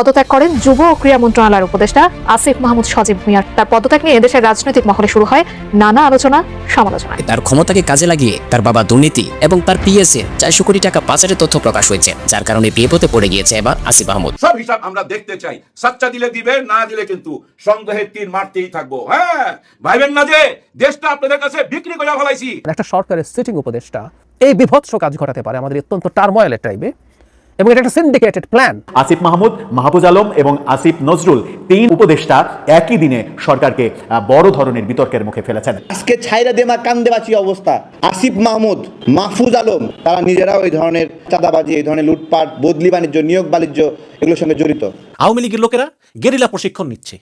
পদত্যাগ করেন যুব ও ক্রীড়া মন্ত্রণালয়ের উপদেষ্টা আসিফ মাহমুদ সজীব মিয়ার তার পদত্যাগ নিয়ে দেশের রাজনৈতিক মহলে শুরু হয় নানা আলোচনা সমালোচনা। তার ক্ষমতাকে কাজে লাগিয়ে তার বাবা দুর্নীতি এবং তার পিএসএ চারশো কোটি টাকা পাচারের তথ্য প্রকাশ হয়েছে যার কারণে বিপদে পড়ে গিয়েছে এবার আসিফ মাহমুদ। সব হিসাব আমরা দেখতে চাই। সাচ্চা দিলে দিবে না দিলে কিন্তু সন্দেহের তীর মারতেই থাকব। হ্যাঁ ভাইবেন না যে দেশটা আপনাদের কাছে বিক্রি করে ফেলাইছি। একটা সরকারের সিটিং উপদেষ্টা এই বিভৎস কাজ ঘটাতে পারে আমাদের অত্যন্ত টার্ময়েলের টাইমে এবং এটা একটা সিন্ডিকেটেড প্ল্যান আসিফ মাহমুদ মাহফুজ আলম এবং আসিফ নজরুল তিন উপদেষ্টা একই দিনে সরকারকে বড় ধরনের বিতর্কের মুখে ফেলেছেন। আজকে ছাইরা দেমা কান্দে বাঁচি অবস্থা। আসিফ মাহমুদ মাহফুজ আলম তারা নিজেরা এই ধরনের চাঁদাবাজি এই ধরনের লুটপাট বদলি বাণিজ্য নিয়োগ বাণিজ্য এগুলোর সঙ্গে জড়িত। আওয়ামী লীগের লোকেরা গেরিলা প্রশিক্ষণ নিচ্ছে।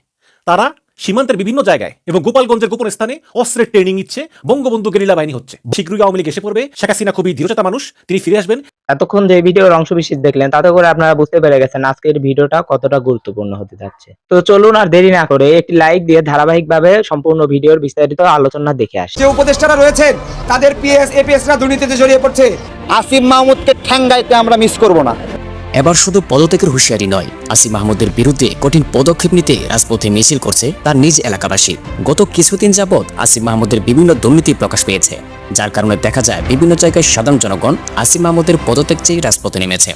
তারা সীমান্তের বিভিন্ন জায়গায় এবং গোপালগঞ্জের গোপন স্থানে অস্ত্রের ট্রেনিং নিচ্ছে বঙ্গবন্ধু গেরিলা বাহিনী হচ্ছে। শীঘ্রই আওয়ামী লীগ এসে পড়বে। শেখ হাসিনা খুবই দৃঢ়চেতা মানুষ তিনি ফিরে আসবেন। এতক্ষণ যে ভিডিওর অংশ বিশেষ দেখলেন তাতে করে আপনারা বুঝতে পেরে গেছেন আজকের ভিডিওটা কতটা গুরুত্বপূর্ণ হতে যাচ্ছে। তো চলুন আর দেরি না করে একটি লাইক দিয়ে ধারাবাহিকভাবে সম্পূর্ণ ভিডিওর বিস্তারিত আলোচনা দেখে আসি। যে উপদেষ্টারা রয়েছেন তাদের পিএস এপিএসরা দুর্নীতিতে জড়িয়ে পড়ছে। আসিফ মাহমুদকে ঠ্যাঙ্গাইতে আমরা মিস করব না। এবার শুধু পদত্যাগের হুঁশিয়ারি নয় আসিফ মাহমুদের বিরুদ্ধে কঠিন পদক্ষেপ নিতে রাজপথে মিছিল করছে তার নিজ এলাকাবাসী। গত কিছুদিন যাবৎ আসিফ মাহমুদের বিভিন্ন দুর্নীতি প্রকাশ পেয়েছে, যার কারণে দেখা যায় বিভিন্ন জায়গায় সাধারণ জনগণ আসিফ মাহমুদের পদত্যাগ চেয়ে রাজপথে নেমেছে।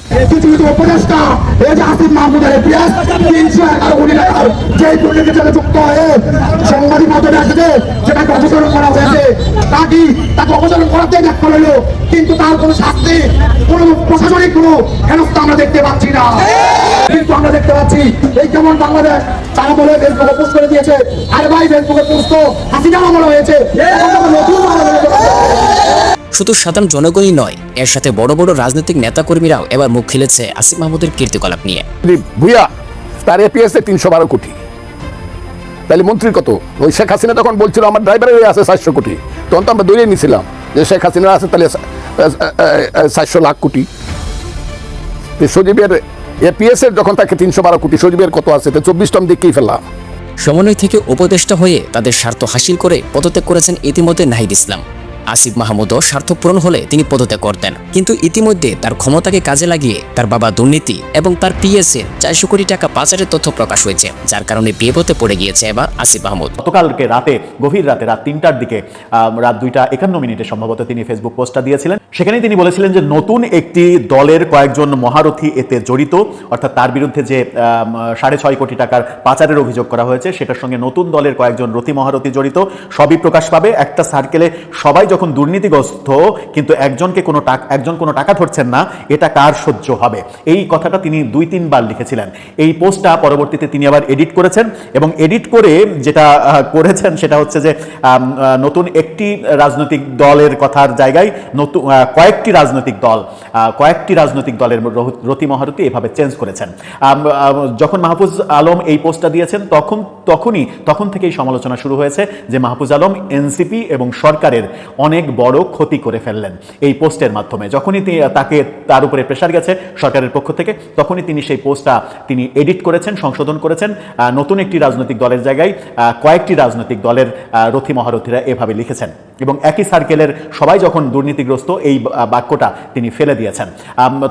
অপসারণ করাতে দেখা হলো কিন্তু তার কোনো শাস্তি কোনো প্রশাসনিক কোনো হেনস্থা আমরা দেখতে পাচ্ছি না। কিন্তু আমরা দেখতে পাচ্ছি এই যেমন বাংলাদেশ তারা বলে ফেসবুকে পোস্ট করে দিয়েছে আর ভাই ফেসবুকে পোস্ট তো হাসিনা মামলা হয়েছে নতুন শুধু সাধারণ জনগণই নয় এর সাথে বড় বড় রাজনৈতিক নেতাকর্মীরাও এবার মুখ খেলেছে আসিফ মাহমুদের কীর্তিকলাপ নিয়ে। ভুয়া তার এপিএস এ তিনশো বারো কোটি তাহলে মন্ত্রীর কত? ওই শেখ হাসিনা তখন বলছিল আমার ড্রাইভারের আছে চারশো কোটি। তখন তো আমরা দৌড়িয়ে নিয়েছিলাম যে শেখ হাসিনা আছে তাহলে সাতশো লাখ কোটি। সজীবের এপিএস এর যখন তাকে তিনশো বারো কোটি, সজীবের কত আছে? তো চব্বিশ টন দেখেই ফেললাম? সমন্বয় থেকে উপদেষ্টা হয়ে তাদের স্বার্থ হাসিল করে পদত্যাগ করেছেন ইতিমধ্যে নাহিদ ইসলাম। আসিফ মাহমুদও স্বার্থ পূরণ হলে তিনি পদত্যাগ করতেন। কিন্তু ইতিমধ্যে তার ক্ষমতাকে কাজে লাগিয়ে তার বাবা দুর্নীতি এবং তার পিএসএ চারশো কোটি টাকা পাচারের তথ্য প্রকাশ হয়েছে, যার কারণে বিপদে পড়ে গিয়েছে এবার আসিফ মাহমুদ। গতকালকে রাতে, গভীর রাতে রাত তিনটার দিকে রাত দুইটা একান্ন মিনিটে সম্ভবত তিনি ফেসবুক পোস্টটা দিয়েছিলেন। সেখানেই তিনি বলেছিলেন যে নতুন একটি দলের কয়েকজন মহারথী এতে জড়িত, অর্থাৎ তার বিরুদ্ধে যে সাড়ে ছয় কোটি টাকার পাচারের অভিযোগ করা হয়েছে, সেটার সঙ্গে নতুন দলের কয়েকজন রথী মহারথী জড়িত, সবই প্রকাশ পাবে। একটা সার্কেলে সবাই যখন দুর্নীতিগ্রস্ত, কিন্তু একজনকে কোনো টাকা, একজন কোনো টাকা ধরছেন না, এটা কার সহ্য হবে? এই কথাটা তিনি দুই, তিনবার লিখেছিলেন। এই পোস্টটা পরবর্তীতে তিনি আবার এডিট করেছেন এবং এডিট করে যেটা করেছেন সেটা হচ্ছে যে নতুন একটি রাজনৈতিক দলের কথার জায়গায় নতুন কয়েকটি রাজনৈতিক দল কয়েকটি রাজনৈতিক দলের রতি মহারতি এভাবে চেঞ্জ করেছেন। যখন মাহফুজ আলম এই পোস্টটা দিয়েছেন, তখন, তখনই, তখন থেকেই সমালোচনা শুরু হয়েছে যে মাহফুজ আলম, এনসিপি এবং সরকারের অনেক বড় ক্ষতি করে ফেললেন এই পোস্টের মাধ্যমে। যখনই তাকে তার উপরে প্রেশার গেছে সরকারের পক্ষ থেকে, তখনই তিনি সেই পোস্টটা তিনি এডিট করেছেন, সংশোধন করেছেন। নতুন একটি রাজনৈতিক দলের জায়গায় কয়েকটি রাজনৈতিক দলের রথী মহারথীরা এভাবে লিখেছেন। এবং একই সার্কেলের সবাই যখন দুর্নীতিগ্রস্ত, এই বাক্যটা তিনি ফেলে দিয়েছেন।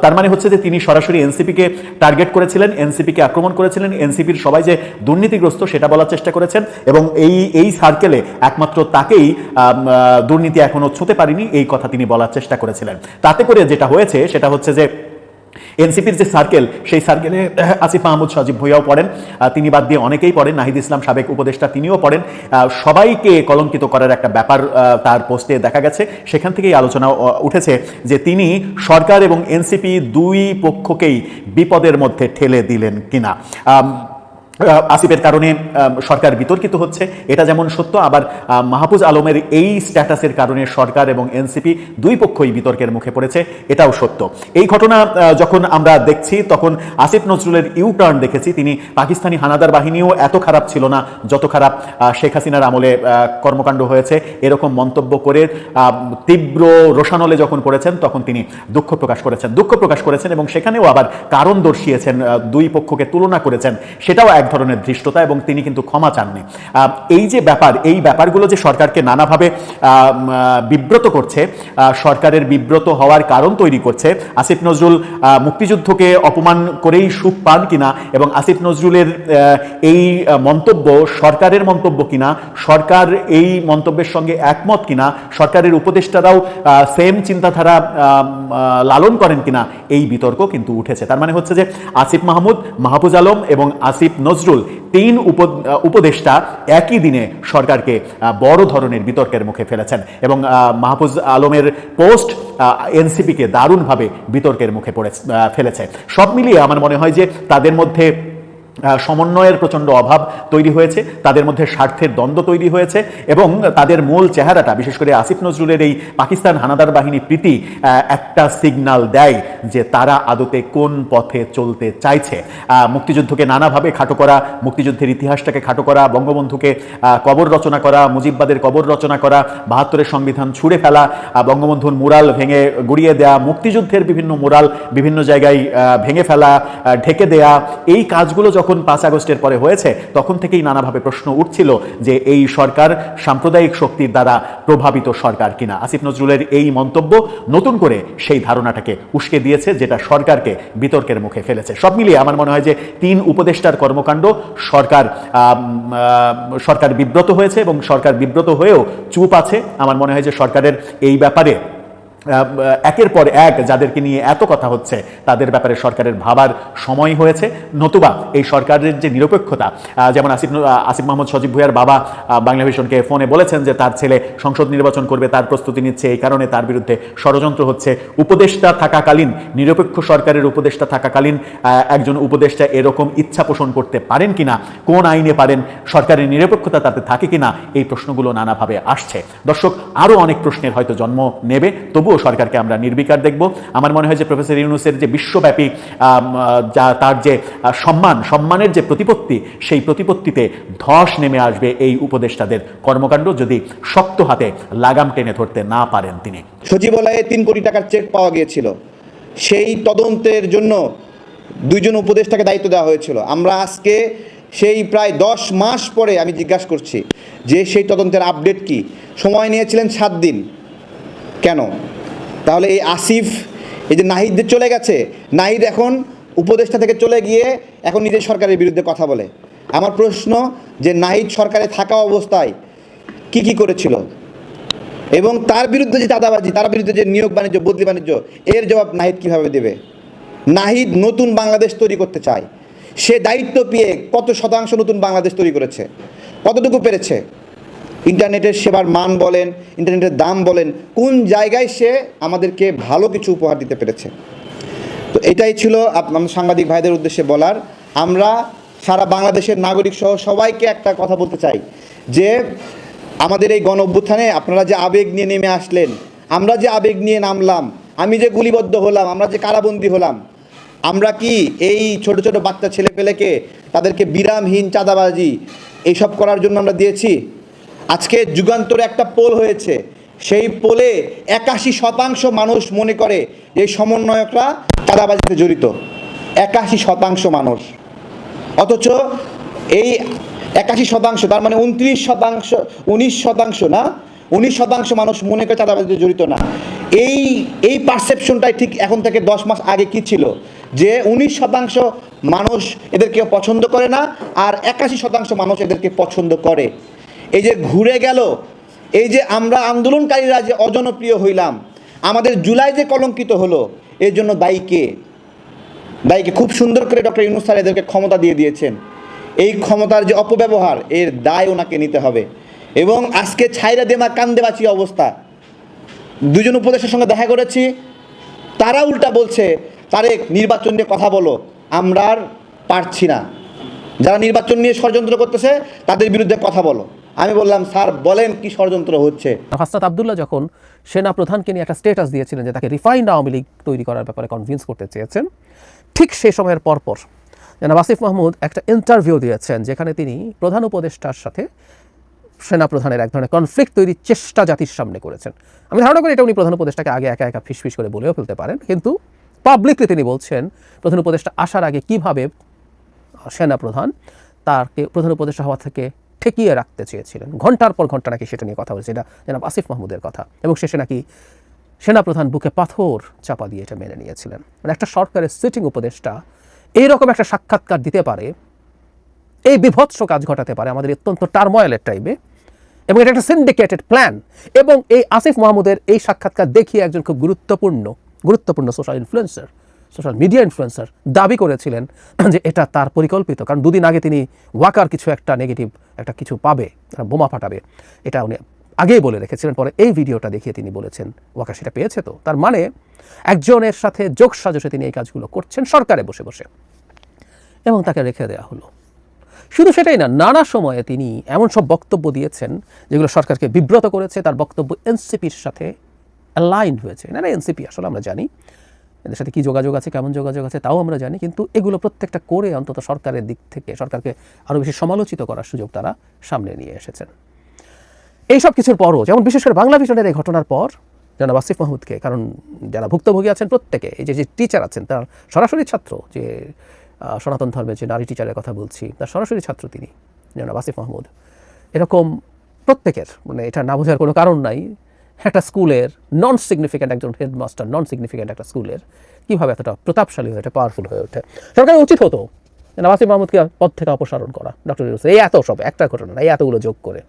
তার মানে হচ্ছে যে তিনি সরাসরি এনসিপিকে টার্গেট করেছিলেন, এনসিপিকে আক্রমণ করেছিলেন, এনসিপির সবাই যে দুর্নীতিগ্রস্ত সেটা বলার চেষ্টা করেছেন এবং এই এই সার্কেলে একমাত্র তাকেই দুর্নীতি এখনও ছুঁতে পারেনি, এই কথা তিনি বলার চেষ্টা করেছিলেন। তাতে করে যেটা হয়েছে, সেটা হচ্ছে যে এনসিপির যে সার্কেল, সেই সার্কেলে আসিফ মাহমুদ সজীব ভুইয়াও পড়েন। তিনি বাদ দিয়ে অনেকেই পড়েন, নাহিদ ইসলাম সাবেক উপদেষ্টা তিনিও পড়েন। সবাইকে কলঙ্কিত করার একটা ব্যাপার তার পোস্টে দেখা গেছে। সেখান থেকেই আলোচনা উঠেছে যে তিনি সরকার এবং এনসিপি দুই পক্ষকেই বিপদের মধ্যে ঠেলে দিলেন কিনা। আসিফের কারণে সরকার বিতর্কিত হচ্ছে। এটা যেমন সত্য, আবার মাহফুজ আলমের এই স্ট্যাটাসের কারণে সরকার এবং এনসিপি দুই পক্ষই বিতর্কের মুখে পড়েছে, এটাও সত্য। এই ঘটনা যখন আমরা দেখছি, তখন আসিফ নজরুলের ইউ টার্ন দেখেছি। তিনি পাকিস্তানি হানাদার বাহিনীও এত খারাপ ছিল না, যত খারাপ শেখ হাসিনার আমলে কর্মকাণ্ড হয়েছে। এরকম মন্তব্য করে তীব্র রোশানলে যখন পড়েছেন, তখন তিনি দুঃখ প্রকাশ করেছেন। দুঃখ প্রকাশ করেছেন এবং সেখানেও আবার কারণ দর্শিয়েছেন দুই পক্ষকে তুলনা করেছেন। সেটাও এক ধরনের ধৃষ্টতা এবং তিনি কিন্তু ক্ষমা চাননি। এই যে ব্যাপার, এই ব্যাপারগুলো যে সরকারকে নানাভাবে বিব্রত করছে সরকারের বিব্রত হওয়ার কারণ তৈরি করছে, আসিফ নজরুল মুক্তিযুদ্ধকে অপমান করেই সুখ পান কিনা এবং আসিফ নজরুলের এই মন্তব্য সরকারের মন্তব্য কিনা, সরকার এই মন্তব্যের সঙ্গে একমত কিনা, সরকারের উপদেষ্টারাও সেম চিন্তাধারা লালন করেন কিনা, এই বিতর্ক কিন্তু উঠেছে। তার মানে হচ্ছে যে আসিফ মাহমুদ, মাহফুজ আলম এবং আসিফ নজরুল তিন উপ উপদেষ্টা একই দিনে সরকারকে বড় ধরনের বিতর্কের মুখে ফেলেছেন এবং মাহফুজ আলমের পোস্ট এনসিপিকে দারুণভাবে বিতর্কের মুখে পড়ে ফেলেছে। সব মিলিয়ে আমার মনে হয় যে তাদের মধ্যে সমন্বয়ের প্রচণ্ড অভাব তৈরি হয়েছে, তাদের মধ্যে স্বার্থের দ্বন্দ্ব তৈরি হয়েছে এবং তাদের মূল চেহারাটা, বিশেষ করে আসিফ নজরুলের এই পাকিস্তান হানাদার বাহিনী প্রীতি একটা সিগন্যাল দেয় যে তারা আদতে কোন পথে চলতে চাইছে। মুক্তিযুদ্ধকে নানাভাবে খাটো করা, মুক্তিযুদ্ধের ইতিহাসটাকে খাটো করা, বঙ্গবন্ধুকে কবর রচনা করা, মুজিববাদের কবর রচনা করা, বাহাত্তরের সংবিধান ছুঁড়ে ফেলা বঙ্গবন্ধুর মুরাল ভেঙে গুড়িয়ে দেয়া, মুক্তিযুদ্ধের বিভিন্ন মুরাল বিভিন্ন জায়গায় ভেঙে ফেলা ঢেকে দেয়া, এই কাজগুলো যখন পাঁচ আগস্টের পরে হয়েছে, তখন থেকেই নানাভাবে প্রশ্ন উঠছিল যে এই সরকার সাম্প্রদায়িক শক্তির দ্বারা প্রভাবিত সরকার কিনা। আসিফ নজরুলের এই মন্তব্য নতুন করে সেই ধারণাটাকে উস্কে দিয়েছে, যেটা সরকারকে বিতর্কের মুখে ফেলেছে। সব মিলিয়ে আমার মনে হয় যে তিন উপদেষ্টার কর্মকাণ্ড সরকার সরকার বিব্রত হয়েছে এবং সরকার বিব্রত হয়েও চুপ আছে। আমার মনে হয় যে সরকারের এই ব্যাপারে একের পর এক যাদেরকে নিয়ে এত কথা হচ্ছে, তাদের ব্যাপারে সরকারের ভাবার সময় হয়েছে। নতুবা এই সরকারের যে নিরপেক্ষতা যেমন আসিফ আসিফ মোহাম্মদ সজীব ভুইয়ার বাবা বাংলা ভিশনকে ফোনে বলেছেন যে তার ছেলে সংসদ নির্বাচন করবে, তার প্রস্তুতি নিচ্ছে, এই কারণে তার বিরুদ্ধে ষড়যন্ত্র হচ্ছে। উপদেষ্টা থাকাকালীন, নিরপেক্ষ সরকারের উপদেষ্টা থাকাকালীন একজন উপদেষ্টা এরকম ইচ্ছা পোষণ করতে পারেন কিনা, কোন আইনে পারেন, সরকারের নিরপেক্ষতা তাতে থাকে কিনা, এই প্রশ্নগুলো নানাভাবে আসছে। দর্শক আরও অনেক প্রশ্নের হয়তো জন্ম নেবে তবুও সরকারকে আমরা নির্বিকার দেখব। আমার মনে হয় যে প্রফেসর ইউনুসের যে বিশ্বব্যাপী যা তার যে সম্মান, সম্মানের যে প্রতিপত্তি, সেই প্রতিপত্তিতে ধস নেমে আসবে এই উপদেষ্টাদের কর্মকাণ্ড যদি শক্ত হাতে লাগাম টেনে ধরতে না পারেন তিনি। সচিবালয়ে তিন কোটি টাকার চেক পাওয়া গিয়েছিল। সেই তদন্তের জন্য দুইজন উপদেষ্টাকে দায়িত্ব দেওয়া হয়েছিল। আমরা আজকে সেই প্রায় দশ মাস পরে আমি জিজ্ঞাসা করছি যে সেই তদন্তের আপডেট কি? সময় নিয়েছিলেন সাত দিন। কেন? তাহলে এই আসিফ, এই যে নাহিদ চলে গেছে, নাহিদ এখন উপদেষ্টা থেকে চলে গিয়ে এখন নিজের সরকারের বিরুদ্ধে কথা বলে। আমার প্রশ্ন, যে নাহিদ সরকারে থাকা অবস্থায় কি কি করেছিল? এবং তার বিরুদ্ধে যে চাঁদাবাজি, তার বিরুদ্ধে যে নিয়োগ বাণিজ্য, বদলি বাণিজ্য, এর জবাব নাহিদ কীভাবে দেবে? নাহিদ নতুন বাংলাদেশ তৈরি করতে চায়। সে দায়িত্ব পেয়ে কত শতাংশ নতুন বাংলাদেশ তৈরি করেছে? কতটুকু পেরেছে? ইন্টারনেটের সেবার মান বলেন, ইন্টারনেটের দাম বলেন, কোন জায়গায় সে আমাদেরকে ভালো কিছু উপহার দিতে পেরেছে। তো এটাই ছিল আপনার সাংবাদিক ভাইদের উদ্দেশ্যে বলার। আমরা সারা বাংলাদেশের নাগরিক সহ সবাইকে একটা কথা বলতে চাই, যে আমাদের এই গণ অভ্যুত্থানে আপনারা যে আবেগ নিয়ে নেমে আসলেন, আমরা যে আবেগ নিয়ে নামলাম, আমি যে গুলিবদ্ধ হলাম, আমরা যে কারাবন্দী হলাম, আমরা কি এই ছোট ছোট বাচ্চা ছেলেপেলেকে তাদেরকে বিরামহীন চাঁদাবাজি এইসব করার জন্য আমরা দিয়েছি? আজকে যুগান্তরে একটা পোল হয়েছে। সেই পোলে একাশি শতাংশ মানুষ মনে করে এই সমন্বয়করা চাঁদাবাজিতে জড়িত। একাশি শতাংশ মানুষ। অথচ এই একাশি শতাংশ, তার মানে উনত্রিশ শতাংশ, উনিশ শতাংশ না, উনিশ শতাংশ মানুষ মনে করে চাঁদাবাজিতে জড়িত না। এই এই পারসেপশনটাই ঠিক এখন থেকে দশ মাস আগে কি ছিল? যে উনিশ শতাংশ মানুষ এদেরকে পছন্দ করে না, আর একাশি শতাংশ মানুষ এদেরকে পছন্দ করে। এই যে ঘুরে গেল, এই যে আমরা আন্দোলনকারীরা যে অজনপ্রিয় হইলাম, আমাদের জুলাই যে কলঙ্কিত হলো, এর জন্য দায়ী কে? দায়ীকে খুব সুন্দর করে ডক্টর ইউনুস স্যার এদেরকে ক্ষমতা দিয়ে দিয়েছেন। এই ক্ষমতার যে অপব্যবহার, এর দায় ওনাকে নিতে হবে। এবং আজকে ছাইরা দেমা কান্দে বাঁচি অবস্থা। দুজন উপদেশের সঙ্গে দেখা করেছি, তারা উল্টা বলছে, তারেক, নির্বাচন নিয়ে কথা বলো, আমরা আর পারছি না। যারা নির্বাচন নিয়ে ষড়যন্ত্র করতেছে, তাদের বিরুদ্ধে কথা বলো। আমি বললাম, স্যার, বলেন কি ষড়যন্ত্র হচ্ছে? হাসনাত আবদুল্লাহ যখন সেনা প্রধানকে নিয়ে একটা স্টেটাস দিয়েছিলেন যে তাকে রিফাইন্ড আওয়ামী লীগ তৈরি করার ব্যাপারে কনভিন্স করতে চেয়েছেন, ঠিক সেই সময়ের পরপর যেন আসিফ মাহমুদ একটা ইন্টারভিউ দিয়েছেন, যেখানে তিনি প্রধান উপদেষ্টার সাথে সেনা প্রধানের এক ধরনের কনফ্লিক্ট তৈরির চেষ্টা জাতির সামনে করেছেন। আমি ধারণা করি এটা উনি প্রধান উপদেষ্টাকে আগে একা একা ফিসফিস করে বলেও ফেলতে পারেন, কিন্তু পাবলিকলি তিনি বলছেন, প্রধান উপদেষ্টা আসার আগে কীভাবে সেনা প্রধান তারকে প্রধান উপদেষ্টা হওয়া থেকে ঠেকিয়ে রাখতে চেয়েছিলেন। ঘণ্টার পর ঘণ্টা নাকি সেটা নিয়ে কথা বলছে। এটা জনাব আসিফ মাহমুদের কথা। এবং শেষে নাকি সেনাপ্রধান বুকে পাথর চাপা দিয়ে এটা মেনে নিয়েছিলেন। মানে একটা সরকারের সিটিং উপদেষ্টা এইরকম একটা সাক্ষাৎকার দিতে পারে, এই বিভৎস কাজ ঘটাতে পারে আমাদের অত্যন্ত টার্ময়েলের টাইমে এবং এটা একটা সিন্ডিকেটেড প্ল্যান এবং এই আসিফ মাহমুদের এই সাক্ষাৎকার দেখিয়ে একজন খুব গুরুত্বপূর্ণ গুরুত্বপূর্ণ social influencer social media influencer দাবি করেছিলেন যে এটা তার পরিকল্পিত, কারণ দুদিন আগে তিনি ওয়াকার কিছু একটা নেগেটিভ একটা কিছু পাবে বোমা ফাটাবে, এটা উনি আগেই বলে রেখেছিলেন, পরে এই ভিডিওটা দেখিয়ে তিনি বলেছেন ওয়াকা সেটা পেয়েছে তো। তার মানে একজনের সাথে যোগ সাজসে তিনি এই কাজগুলো করছেন সরকারে বসে বসে। এবং তাকে রেখে দেওয়া হলো। শুধু সেটাই না, নানা সময়ে তিনি এমন সব বক্তব্য দিয়েছেন যেগুলো সরকারকে বিব্রত করেছে, তার বক্তব্য এনসিপির সাথে অ্যালাইন হয়েছে। না, এনসিপি আসলে আমরা জানি এদের সাথে কী যোগাযোগ আছে, কেমন যোগাযোগ আছে তাও আমরা জানি, কিন্তু এগুলো প্রত্যেকটা করে অন্তত সরকারের দিক থেকে, সরকারকে আরও বেশি সমালোচিত করার সুযোগ তারা সামনে নিয়ে এসেছেন। এই সব কিছুর পরও, যেমন বিশেষ করে বাংলা ভিশনের এই ঘটনার পর, জনাব আসিফ মাহমুদকে, কারণ যারা ভুক্তভোগী আছেন প্রত্যেকে, এই যে যে টিচার আছেন, তার সরাসরি ছাত্র, যে সনাতন ধর্মের যে নারী টিচারের কথা বলছি, তার সরাসরি ছাত্র তিনি, জনাব আসিফ মাহমুদ। এরকম প্রত্যেকের মানে এটা না বোঝার কোনো কারণ নাই একটা স্কুলের নন সিগনিফিক্যান্ট একজন হেডমাস্টার নন সিগনিফিক্যান্ট একটা স্কুলের কীভাবে এতটা প্রতাপশালী হয়ে ওঠে পাওয়ারফুল হয়ে ওঠে। সরকারের উচিত হতো জনাব মাহমুদকে পদ থেকে অপসারণ করা। ডক্টর ইউনুস, এই এত সব, একটা ঘটনা এই এতগুলো যোগ করে।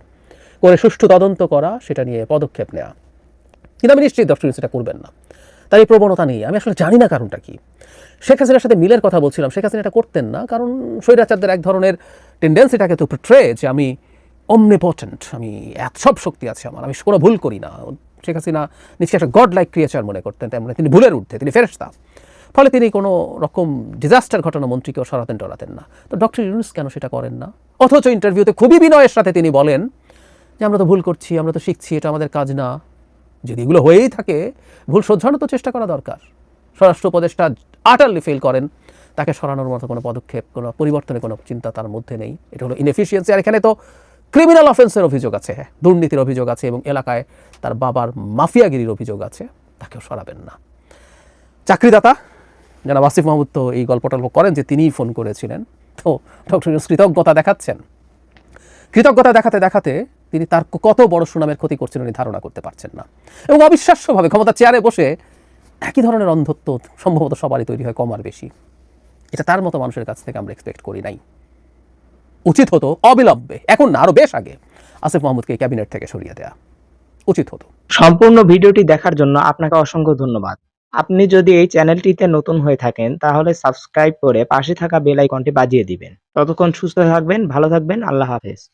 করে সুষ্ঠু তদন্ত করা, সেটা নিয়ে পদক্ষেপ নেওয়া কিন্তু আমি নিশ্চিত ডক্টর ইউনুস, এটা করবেন না। তার এই প্রবণতা নিয়ে, আমি আসলে জানি না কারণটা কি। শেখ হাসিনার সাথে মিলের কথা বলছিলাম, শেখ হাসিনা এটা করতেন না, কারণ স্বৈরাচারদের এক ধরনের টেন্ডেন্সিটাকে তো ট্রে যে আমি অমনিপটেন্ট আমি এত সব শক্তি আছে আমার। আমি কোনো ভুল করি না। শেখ হাসিনা নিশ্চয়ই একটা গড লাইক ক্রিয়েচার মনে করতেন তাই মানে তিনি ভুলের ঊর্ধ্বে, তিনি ফেরেস্তা ফলে তিনি কোনো রকম ডিজাস্টার ঘটানো মন্ত্রীকেও সরাতেন টরাতেন না। তো ডক্টর ইউনুস কেন সেটা করেন না? অথচ ইন্টারভিউতে খুবই বিনয়ের সাথে তিনি বলেন যে, আমরা তো ভুল করছি, আমরা তো শিখছি, এটা আমাদের কাজ না। যদি এগুলো হয়েই থাকে, ভুল শোধরানোর তো চেষ্টা করা দরকার। স্বরাষ্ট্র উপদেষ্টা আটারলি ফেল করেন। তাকে সরানোর মতো কোনো পদক্ষেপ, কোনো পরিবর্তনের কোনো চিন্তা তার মধ্যে নেই। এটা হলো ইনএফিসিয়েন্সি আর এখানে তো ক্রিমিনাল অফেন্সের অভিযোগ আছে হ্যাঁ দুর্নীতির অভিযোগ আছে এবং এলাকায় তার বাবার মাফিয়াগিরির অভিযোগ আছে, তাকেও সরাবেন না। চাকরিদাতা জনাব আসিফ মাহমুদ তো এই গল্প টল্প করেন যে তিনিই ফোন করেছিলেন। তো ডক্টর কৃতজ্ঞতা দেখাচ্ছেন। কৃতজ্ঞতা দেখাতে দেখাতে তিনি তার কত বড় সুনামের ক্ষতি করছেন উনি ধারণা করতে পারছেন না। এবং অবিশ্বাস্যভাবে ক্ষমতা চেয়ারে বসে একই ধরনের অন্ধত্ব সম্ভবত সবারই তৈরি হয় কম আর বেশি। এটা তার মতো মানুষের কাছ থেকে আমরা এক্সপেক্ট করি নাই। উচিত হতো অবিলম্বে, এখন না আরও বেশ আগে, আসিফ মাহমুদকে ক্যাবিনেট থেকে সরিয়ে দেয়া। উচিত হতো। সম্পূর্ণ ভিডিওটি দেখার জন্য আপনাকে অসংখ্য ধন্যবাদ। আপনি যদি এই চ্যানেলটিতে নতুন হয়ে থাকেন, তাহলে সাবস্ক্রাইব করে পাশে থাকা বেল আইকনটি বাজিয়ে দিবেন। ততক্ষণ সুস্থ থাকবেন, ভালো থাকবেন, আল্লাহ হাফেজ।